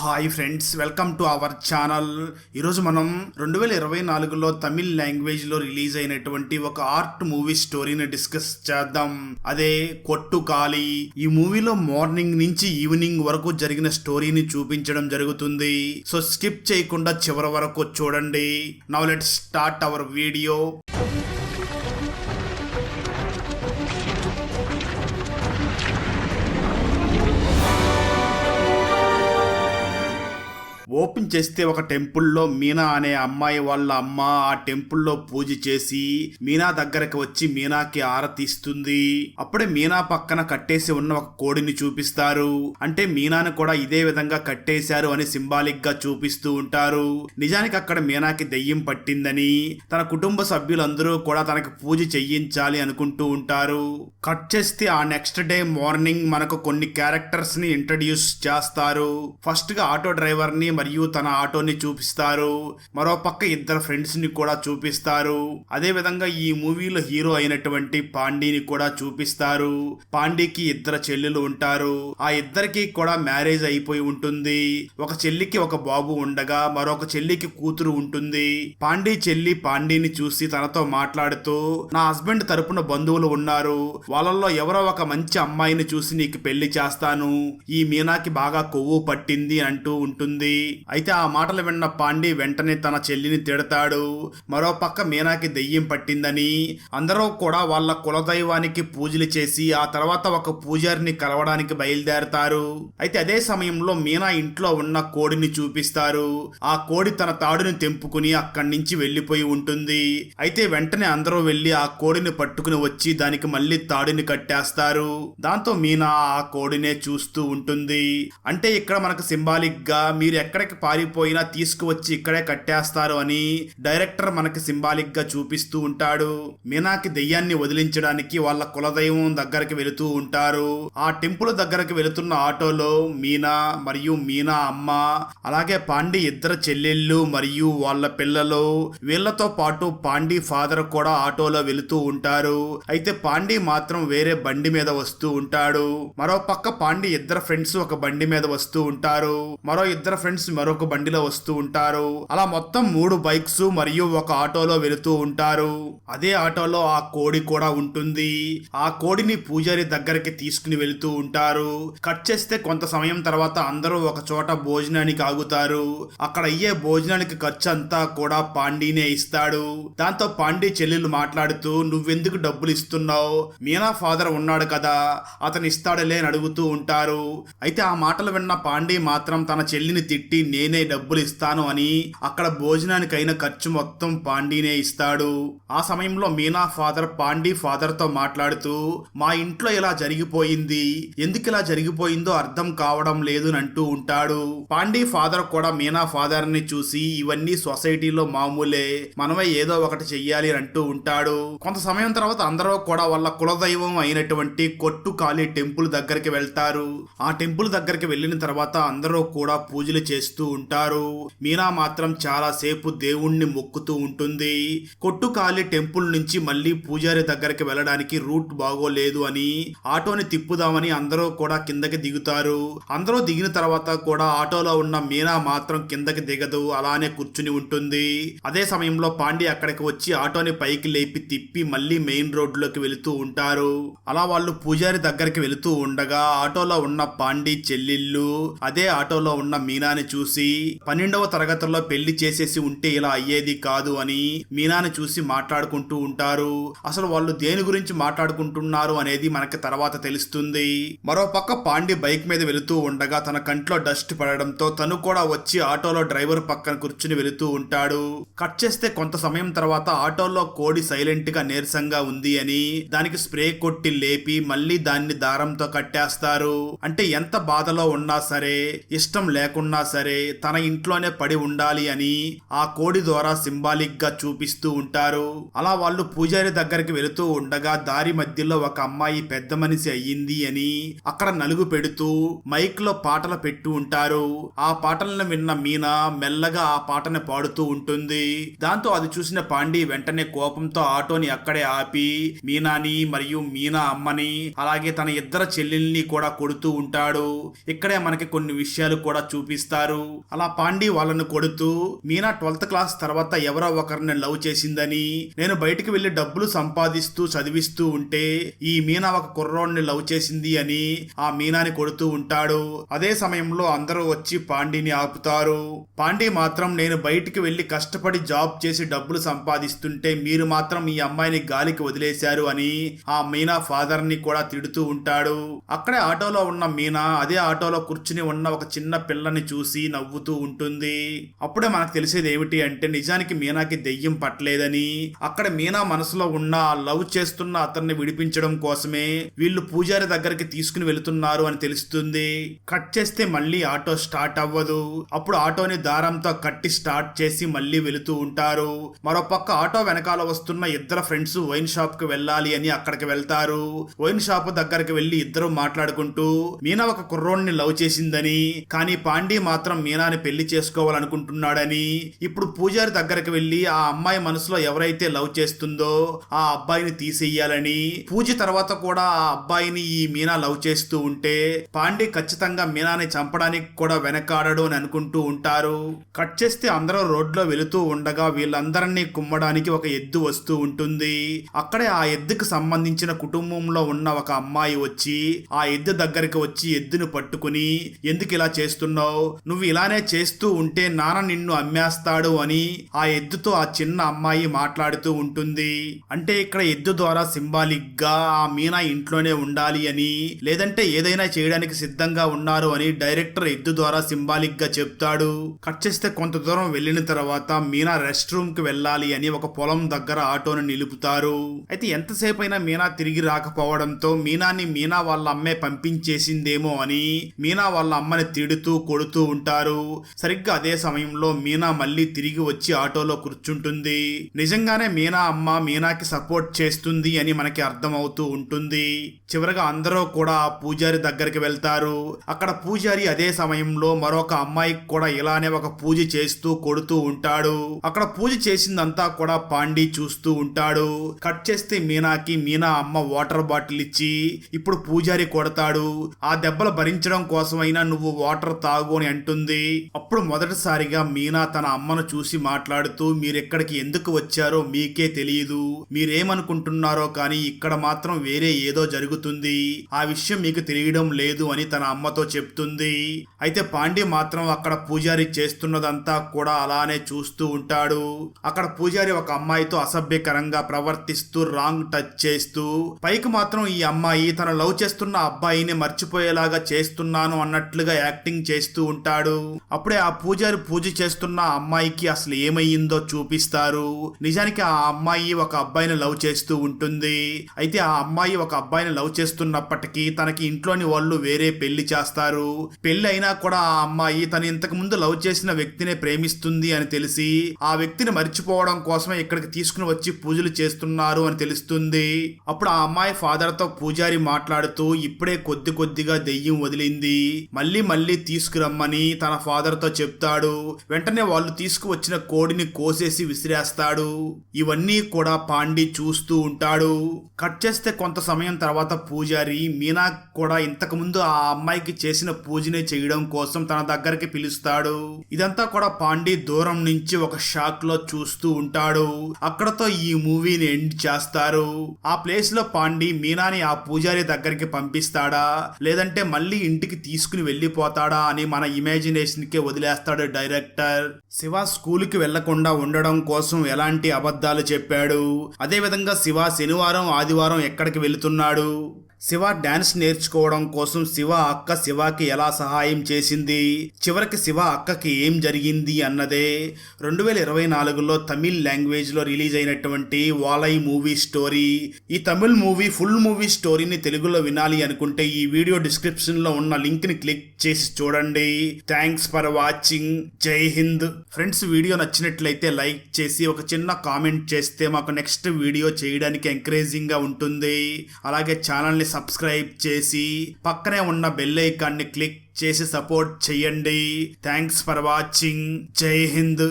Hi friends welcome to our channel. ఈరోజు మనం రెండు వేల ఇరవై నాలుగులో తమిళ్ లాంగ్వేజ్లో రిలీజ్ అయినటువంటి ఒక ఆర్ట్ మూవీ స్టోరీని డిస్కస్ చేద్దాం. అదే కొట్టు కాలి. ఈ మూవీలో మార్నింగ్ నుంచి ఈవినింగ్ వరకు జరిగిన స్టోరీని చూపించడం జరుగుతుంది. సో స్కిప్ చేయకుండా చివరి వరకు చూడండి. Now let start our video open చేస్తే ఒక టెంపుల్లో మీనా అనే అమ్మాయి వాళ్ళ అమ్మ ఆ టెంపుల్లో పూజ చేసి మీనా దగ్గరకు వచ్చి మీనాకి ఆరతిస్తుంది అప్పుడే మీనా పక్కన కట్టేసి ఉన్న ఒక కోడిని చూపిస్తారు. అంటే మీనాను కూడా ఇదే విధంగా కట్టేశారు అని సింబాలిక్గా చూపిస్తూ ఉంటారు. నిజానికి అక్కడ మీనాకి దెయ్యం పట్టిందని తన కుటుంబ సభ్యులందరూ కూడా తనకి పూజ చెయ్యించాలి అనుకుంటూ ఉంటారు. కట్ చేస్తే ఆ నెక్స్ట్ డే మార్నింగ్ మనకు కొన్ని క్యారెక్టర్స్ని ఇంట్రడ్యూస్ చేస్తారు. ఫస్ట్గా ఆటో డ్రైవర్ని మరియు తన ఆటోని చూపిస్తారు. మరో పక్క ఇద్దరు ఫ్రెండ్స్ని కూడా చూపిస్తారు. అదే విధంగా ఈ మూవీలో హీరో అయినటువంటి పాండీని కూడా చూపిస్తారు. పాండీకి ఇద్దరు చెల్లెలు ఉంటారు. ఆ ఇద్దరికి కూడా మ్యారేజ్ అయిపోయి ఉంటుంది. ఒక చెల్లికి ఒక బాబు ఉండగా మరొక చెల్లికి కూతురు ఉంటుంది. పాండీ చెల్లి పాండీని చూసి తనతో మాట్లాడుతూ నా హస్బెండ్ తరపున బంధువులు ఉన్నారు. వాళ్ళల్లో ఎవరో ఒక మంచి అమ్మాయిని చూసి నీకు పెళ్ళి చేస్తాను. ఈ మీనాకి బాగా కొవ్వు పట్టింది అంటూ ఉంటుంది. అయితే ఆ మాటలు విన్న పాండి వెంటనే తన చెల్లిని తిడతాడు. మరో పక్క మీనాకి దెయ్యం పట్టిందని అందరూ కూడా వాళ్ళ కులదైవానికి పూజలు చేసి ఆ తర్వాత ఒక పూజారిని కలవడానికి బయలుదేరతారు. అయితే అదే సమయంలో మీనా ఇంట్లో ఉన్న కోడిని చూపిస్తారు. ఆ కోడి తన తాడుని తెంపుకుని అక్కడి నుంచి వెళ్ళిపోయి ఉంటుంది. అయితే వెంటనే అందరూ వెళ్ళి ఆ కోడిని పట్టుకుని వచ్చి దానికి మళ్ళీ తాడుని కట్టేస్తారు. దాంతో మీనా ఆ కోడినే చూస్తూ ఉంటుంది. అంటే ఇక్కడ మనకు సింబాలిక్గా మీరు ఎక్కడికి పారిపోయినా తీసుకువచ్చి ఇక్కడే కట్టేస్తారు అని డైరెక్టర్ మనకి సింబాలిక్గా చూపిస్తూ ఉంటాడు. మీనాకి దెయ్యాన్ని వదిలించడానికి వాళ్ళ కులదైవం దగ్గరికి వెళుతూ ఉంటారు. ఆ టెంపుల్ దగ్గరకు వెళుతున్న ఆటోలో మీనా మరియు మీనా అమ్మ అలాగే పాండి ఇద్దరు చెల్లెళ్ళు మరియు వాళ్ళ పిల్లలు వీళ్ళతో పాటు పాండి ఫాదర్ కూడా ఆటోలో వెళుతూ ఉంటారు. అయితే పాండి మాత్రం వేరే బండి మీద వస్తూ ఉంటాడు. మరో పక్క పాండి ఇద్దరు ఫ్రెండ్స్ ఒక బండి మీద వస్తూ ఉంటారు. మరో ఇద్దరు ఫ్రెండ్స్ మరొక బండిలో వస్తూ ఉంటారు. అలా మొత్తం మూడు బైక్స్ మరియు ఒక ఆటోలో వెళుతూ ఉంటారు. అదే ఆటోలో ఆ కోడి కూడా ఉంటుంది. ఆ కోడిని పూజారి దగ్గరికి తీసుకుని వెళుతూ ఉంటారు. కట్ చేస్తే కొంత సమయం తర్వాత అందరూ ఒక చోట భోజనానికి ఆగుతారు. అక్కడ అయ్యే భోజనానికి ఖర్చు అంతా కూడా పాండీనే ఇస్తాడు. దాంతో పాండీ చెల్లెలు మాట్లాడుతూ నువ్వెందుకు డబ్బులు ఇస్తున్నావు? మీనా ఫాదర్ ఉన్నాడు కదా. అతను ఇస్తాడులే అని అడుగుతూ ఉంటారు. అయితే ఆ మాటలు విన్న పాండీ మాత్రం తన చెల్లిని తిట్టి నేనే డబ్బులు ఇస్తాను అని అక్కడ భోజనానికైన ఖర్చు మొత్తం పాండీనే ఇస్తాడు. ఆ సమయంలో మీనా ఫాదర్ పాండీ ఫాదర్తో మాట్లాడుతూ మా ఇంట్లో ఇలా జరిగిపోయింది. ఎందుకు ఇలా జరిగిపోయిందో అర్థం కావడం లేదు అని అంటూ ఉంటాడు. పాండీ ఫాదర్ కూడా మీనా ఫాదర్ని చూసి ఇవన్నీ సొసైటీలో మామూలే. మనమే ఏదో ఒకటి చెయ్యాలి అని అంటూ ఉంటాడు. కొంత సమయం తర్వాత అందరూ కూడా వాళ్ళ కులదైవం అయినటువంటి కొట్టు కాళీ టెంపుల్ దగ్గరికి వెళ్తారు. ఆ టెంపుల్ దగ్గరికి వెళ్ళిన తర్వాత అందరూ కూడా పూజలు చేస్తూ ఉంటారు. మీనా మాత్రం చాలా సేపు దేవుణ్ణి మొక్కుతూ ఉంటుంది. కొట్టుకాలి టెంపుల్ నుంచి మళ్ళీ పూజారి దగ్గరికి వెళ్ళడానికి రూట్ బాగోలేదు అని ఆటోని తిప్పుదామని అందరూ కూడా కిందకి దిగుతారు. అందరూ దిగిన తర్వాత కూడా ఆటోలో ఉన్న మీనా మాత్రం కిందకి దిగదు. అలానే కూర్చుని ఉంటుంది. అదే సమయంలో పాండి అక్కడికి వచ్చి ఆటోని పైకి లేపి తిప్పి మళ్ళీ మెయిన్ రోడ్లోకి వెళుతూ ఉంటారు. అలా వాళ్ళు పూజారి దగ్గరికి వెళుతూ ఉండగా ఆటోలో ఉన్న పాండి చెల్లిళ్ళు అదే ఆటోలో ఉన్న మీనాని చూసి చూసి పన్నెండవ తరగతిలో పెళ్ళి చేసేసి ఉంటే ఇలా అయ్యేది కాదు అని మీనాని చూసి మాట్లాడుకుంటూ ఉంటారు. అసలు వాళ్ళు దేని గురించి మాట్లాడుకుంటున్నారు అనేది మనకి తర్వాత తెలుస్తుంది. మరో పక్క పాండి బైక్ మీద వెళుతూ ఉండగా తన కంట్లో డస్ట్ పడడంతో తను కూడా వచ్చి ఆటోలో డ్రైవర్ పక్కన కూర్చుని వెళుతూ ఉంటాడు. కట్ చేస్తే కొంత సమయం తర్వాత ఆటోలో కోడి సైలెంట్గా నీరసంగా ఉంది అని దానికి స్ప్రే కొట్టి లేపి మళ్ళీ దాన్ని దారంతో కట్టేస్తారు. అంటే ఎంత బాధలో ఉన్నా సరే ఇష్టం లేకున్నా సరే సరే తన ఇంట్లోనే పడి ఉండాలి అని ఆ కోడి ద్వారా సింబాలిక్గా చూపిస్తూ ఉంటారు. అలా వాళ్ళు పూజారి దగ్గరికి వెళుతూ ఉండగా దారి మధ్యలో ఒక అమ్మాయి పెద్ద మనిషి అయ్యింది అని అక్కడ నలుగు పెడుతూ మైక్లో పాటలు పెట్టు ఉంటారు. ఆ పాటలను విన్న మీనా మెల్లగా ఆ పాటని పాడుతూ ఉంటుంది. దాంతో అది చూసిన పాండి వెంటనే కోపంతో ఆటోని అక్కడే ఆపి మీనాని మరియు మీనా అమ్మని అలాగే తన ఇద్దరు చెల్లెల్ని కూడా కొడుతూ ఉంటాడు. ఇక్కడే మనకి కొన్ని విషయాలు కూడా చూపిస్తారు. అలా పాండి వాళ్ళను కొడుతూ మీనా ట్వెల్త్ క్లాస్ తర్వాత ఎవరో ఒకరిని లవ్ చేసిందని నేను బయటికి వెళ్ళి డబ్బులు సంపాదిస్తూ చదివిస్తూ ఉంటే ఈ మీనా ఒక కుర్రోడిని లవ్ చేసింది అని ఆ మీనాని కొడుతూ ఉంటాడు. అదే సమయంలో అందరూ వచ్చి పాండిని ఆపుతారు. పాండి మాత్రం నేను బయటికి వెళ్ళి కష్టపడి జాబ్ చేసి డబ్బులు సంపాదిస్తుంటే మీరు మాత్రం ఈ అమ్మాయిని గాలికి వదిలేశారు అని ఆ మీనా ఫాదర్ని కూడా తిడుతూ ఉంటాడు. అక్కడే ఆటోలో ఉన్న మీనా అదే ఆటోలో కూర్చుని ఉన్న ఒక చిన్న పిల్లని చూసి నవ్వుతూ ఉంటుంది. అప్పుడే మనకు తెలిసేది ఏమిటి అంటే నిజానికి మీనాకి దెయ్యం పట్టలేదని. అక్కడ మీనా మనసులో ఉన్న లవ్ చేస్తున్న అతన్ని విడిపించడం కోసమే వీళ్ళు పూజారి దగ్గరికి తీసుకుని వెళుతున్నారు అని తెలుస్తుంది. కట్ చేస్తే మళ్ళీ ఆటో స్టార్ట్ అవ్వదు. అప్పుడు ఆటోని దారంతో కట్టి స్టార్ట్ చేసి మళ్ళీ వెళుతూ ఉంటారు. మరోపక్క ఆటో వెనకాల వస్తున్న ఇద్దరు ఫ్రెండ్స్ వైన్ షాప్కి వెళ్ళాలి అని అక్కడికి వెళ్తారు. వైన్ షాప్ దగ్గరికి వెళ్ళి ఇద్దరు మాట్లాడుకుంటూ మీనా ఒక కుర్రోడ్ని లవ్ చేసిందని కానీ పాండి మాత్రం మీనాని పెళ్ళి చేసుకోవాలనుకుంటున్నాడని ఇప్పుడు పూజారి దగ్గరికి వెళ్ళి ఆ అమ్మాయి మనసులో ఎవరైతే లవ్ చేస్తుందో ఆ అబ్బాయిని తీసేయాలని పూజ తర్వాత కూడా ఆ అబ్బాయిని ఈ మీనా లవ్ చేస్తూ ఉంటే పాండి ఖచ్చితంగా మీనాని చంపడానికి కూడా వెనకాడడు అని అనుకుంటూ ఉంటారు. కట్ చేస్తే అందరూ రోడ్లో వెళుతూ ఉండగా వీళ్ళందరినీ కుమ్మడానికి ఒక ఎద్దు వస్తూ ఉంటుంది. అక్కడే ఆ ఎద్దుకు సంబంధించిన కుటుంబంలో ఉన్న ఒక అమ్మాయి వచ్చి ఆ ఎద్దు దగ్గరికి వచ్చి ఎద్దును పట్టుకుని ఎందుకు ఇలా చేస్తున్నావు? నువ్వు ఇలానే చేస్తూ ఉంటే నాన్న నిన్ను అమ్మేస్తాడు అని ఆ ఎద్దుతో ఆ చిన్న అమ్మాయి మాట్లాడుతూ ఉంటుంది. అంటే ఇక్కడ ఎద్దు ద్వారా సింబాలిక్గా ఆ మీనా ఇంట్లోనే ఉండాలి అని లేదంటే ఏదైనా చేయడానికి సిద్ధంగా ఉన్నారు అని డైరెక్టర్ ఎద్దు ద్వారా సింబాలిక్గా చెప్తాడు. కట్ చేస్తే కొంత దూరం వెళ్ళిన తర్వాత మీనా రెస్ట్ రూమ్కి వెళ్ళాలి అని ఒక పొలం దగ్గర ఆటోను నిలుపుతారు. అయితే ఎంతసేపు అయినా మీనా తిరిగి రాకపోవడంతో మీనాని మీనా వాళ్ళ అమ్మే పంపించేసిందేమో అని మీనా వాళ్ళ అమ్మని తిడుతూ కొడుతూ ఉంటారు. సరిగ్గా అదే సమయంలో మీనా మళ్ళీ తిరిగి వచ్చి ఆటోలో కూర్చుంటుంది. నిజంగానే మీనా అమ్మ మీనాకి సపోర్ట్ చేస్తుంది అని మనకి అర్థమవుతూ ఉంటుంది. చివరగా అందరూ కూడా పూజారి దగ్గరికి వెళ్తారు. అక్కడ పూజారి అదే సమయంలో మరొక అమ్మాయికి కూడా ఇలానే ఒక పూజ చేస్తూ కొడుతూ ఉంటాడు. అక్కడ పూజ చేసిందంతా కూడా పాండి చూస్తూ ఉంటాడు. కట్ చేస్తే మీనాకి మీనా అమ్మ వాటర్ బాటిల్ ఇచ్చి ఇప్పుడు పూజారి కొడతాడు. ఆ దెబ్బలు భరించడం కోసమైనా నువ్వు వాటర్ తాగు అని అంటుంది. అప్పుడు మొదటిసారిగా మీనా తన అమ్మను చూసి మాట్లాడుతూ మీరెక్కడికి ఎందుకు వచ్చారో మీకే తెలియదు మీరేమనుకుంటున్నారో కానీ ఇక్కడ మాత్రం వేరే ఏదో జరుగుతుంది. ఆ విషయం మీకు తెలియడం లేదు అని తన అమ్మతో చెప్తుంది. అయితే పాండి మాత్రం అక్కడ పూజారి చేస్తున్నదంతా కూడా అలానే చూస్తూ ఉంటాడు. అక్కడ పూజారి ఒక అమ్మాయితో అసభ్యకరంగా ప్రవర్తిస్తూ రాంగ్ టచ్ చేస్తూ పైకి మాత్రం ఈ అమ్మాయి తన లవ్ చేస్తున్న అబ్బాయిని మర్చిపోయేలాగా చేస్తున్నాను అన్నట్లుగా యాక్టింగ్ చేస్తూ ఉంటాడు. అప్పుడే ఆ పూజారి పూజ చేస్తున్న అమ్మాయికి అసలు ఏమయ్యిందో చూపిస్తారు. నిజానికి ఆ అమ్మాయి ఒక అబ్బాయిని లవ్ చేస్తూ ఉంటుంది. అయితే ఆ అమ్మాయి ఒక అబ్బాయిని లవ్ చేస్తున్నప్పటికీ తనకి ఇంట్లోని వాళ్ళు వేరే పెళ్ళి చేస్తారు. పెళ్ళి అయినా కూడా ఆ అమ్మాయి తను ఇంతకు ముందు లవ్ చేసిన వ్యక్తినే ప్రేమిస్తుంది అని తెలిసి ఆ వ్యక్తిని మర్చిపోవడం కోసమే ఇక్కడికి తీసుకుని వచ్చి పూజలు చేస్తున్నారు అని తెలుస్తుంది. అప్పుడు ఆ అమ్మాయి ఫాదర్తో పూజారి మాట్లాడుతూ ఇప్పుడే కొద్ది కొద్దిగా దెయ్యం వదిలింది. మళ్ళీ మళ్ళీ తీసుకురమ్మని తన ఫాదర్తో చెప్తాడు. వెంటనే వాళ్ళు తీసుకువచ్చిన కోడిని కోసేసి విసిరేస్తాడు. ఇవన్నీ కూడా పాండి చూస్తూ ఉంటాడు. కట్ చేస్తే కొంత సమయం తర్వాత పూజారి మీనా కూడా ఇంతకుముందు ఆ అమ్మాయికి చేసిన పూజనే చేయడం కోసం తన దగ్గరికి పిలుస్తాడు. ఇదంతా కూడా పాండి దూరం నుంచి ఒక షాక్లో చూస్తూ ఉంటాడు. అక్కడతో ఈ మూవీని ఎండ్ చేస్తారు. ఆ ప్లేస్లో పాండి మీనాని ఆ పూజారి దగ్గరికి పంపిస్తాడా? లేదంటే మళ్ళీ ఇంటికి తీసుకుని వెళ్ళిపోతాడా అని మన ఇమేజ్ ఇమాజినేషన్కే వదిలేస్తాడు డైరెక్టర్. శివ స్కూల్కి వెళ్ళకుండా ఉండడం కోసం ఎలాంటి అబద్ధాలు చెప్పాడు? అదేవిధంగా శివ శనివారం ఆదివారం ఎక్కడికి వెళుతున్నాడు? శివ డాన్స్ నేర్చుకోవడం కోసం శివ అక్క శివకి ఎలా సహాయం చేసింది? చివరికి శివ అక్కకి ఏం జరిగింది అన్నదే. రెండు వేల ఇరవై నాలుగులో తమిళ్ లాంగ్వేజ్లో రిలీజ్ అయినటువంటి వాలై మూవీ స్టోరీ. ఈ తమిళ్ మూవీ ఫుల్ మూవీ స్టోరీని తెలుగులో వినాలి అనుకుంటే ఈ వీడియో డిస్క్రిప్షన్లో ఉన్న లింక్ని క్లిక్ చేసి చూడండి. Thanks for watching. Jai Hind. Friends video నచ్చినట్లయితే లైక్ చేసి ఒక చిన్న కామెంట్ చేస్తే మాకు నెక్స్ట్ వీడియో చేయడానికి ఎంకరేజింగ్గా ఉంటుంది. అలాగే ఛానల్ని సబ్స్క్రైబ్ చేసి పక్కనే ఉన్న బెల్ ఐకాన్ని క్లిక్ చేసి సపోర్ట్ చేయండి. Thanks for watching Jai Hind